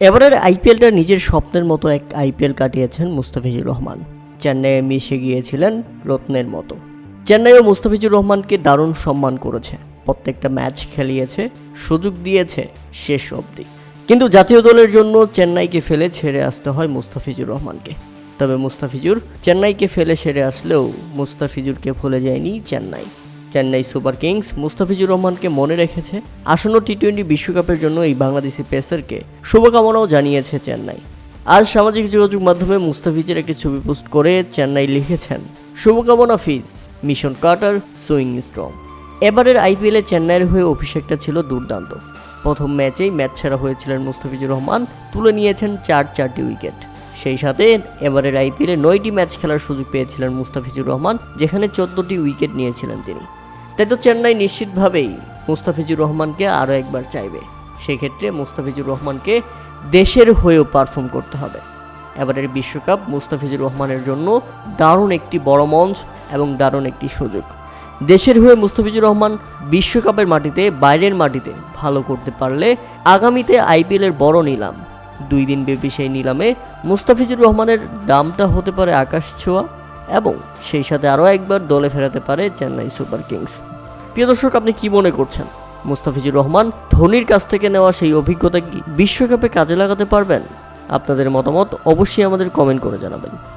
এবারের আইপিএলটা নিজের স্বপ্নের মতো এক আইপিএল কাটিয়েছেন মুস্তাফিজুর রহমান। চেন্নাইয়ে মিশে গিয়েছিলেন রত্নের মতো। চেন্নাইও মুস্তাফিজুর রহমানকে দারুণ সম্মান করেছে। প্রত্যেকটা ম্যাচ খেলিয়েছে, সুযোগ দিয়েছে শেষ অবধি। কিন্তু জাতীয় দলের জন্য চেন্নাইকে ফেলে ছেড়ে আসতে হয় মুস্তাফিজুর রহমানকে। তবে মুস্তাফিজুর, চেন্নাইকে ফেলে সেরে আসলেও মুস্তাফিজুরকে ভুলে যায়নি চেন্নাই। চেন্নাই সুপার কিংস মুস্তাফিজুর রহমানকে মনে রেখেছে আসন্ন টি টোয়েন্টি বিশ্বকাপের জন্য এই বাংলাদেশি পেসারকে শুভকামনাও জানিয়েছে চেন্নাই। আজ সামাজিক যোগাযোগ মাধ্যমে মুস্তাফিজের একটি ছবি পোস্ট করে চেন্নাই লিখেছেন, শুভকামনা Fizz, mission cutter swing strong. এবারের আইপিএলে চেন্নাইয়ের হয়ে অভিষেকটা ছিল দুর্দান্ত। প্রথম ম্যাচেই ম্যাচ ছাড়া হয়েছিলেন মুস্তাফিজুর রহমান, তুলে নিয়েছেন চার চারটি উইকেট। সেই সাথে এবারের আইপিএলে নয়টি ম্যাচ খেলার সুযোগ পেয়েছিলেন মুস্তাফিজুর রহমান, যেখানে চোদ্দটি উইকেট নিয়েছিলেন তিনি। তাই তো চেন্নাই নিশ্চিতভাবেই মুস্তাফিজুর রহমানকে আরও একবার চাইবে। সেক্ষেত্রে মুস্তাফিজুর রহমানকে দেশের হয়েও পারফর্ম করতে হবে। এবারের বিশ্বকাপ মুস্তাফিজুর রহমানের জন্য দারুণ একটি বড় মঞ্চ এবং দারুণ একটি সুযোগ। দেশের হয়ে মুস্তাফিজুর রহমান বিশ্বকাপের মাটিতে, বাইরের মাটিতে ভালো করতে পারলে আগামীতে আইপিএলের বড় নিলাম। দুই দিন ব্যাপী সেই নিলামে মুস্তাফিজুর রহমানের দামটা হতে পারে আকাশ ছোঁয়া। এবং সেই সাথে আরও একবার দলে ফেরাতে পারে চেন্নাই সুপার কিংস। প্রিয় দর্শক, আপনি কি মনে করছেন? মুস্তাফিজুর রহমান ধোনির কাছ থেকে নেওয়া সেই অভিজ্ঞতা কি বিশ্বকাপে কাজে লাগাতে পারবেন? আপনাদের মতামত অবশ্যই আমাদের কমেন্ট করে জানাবেন।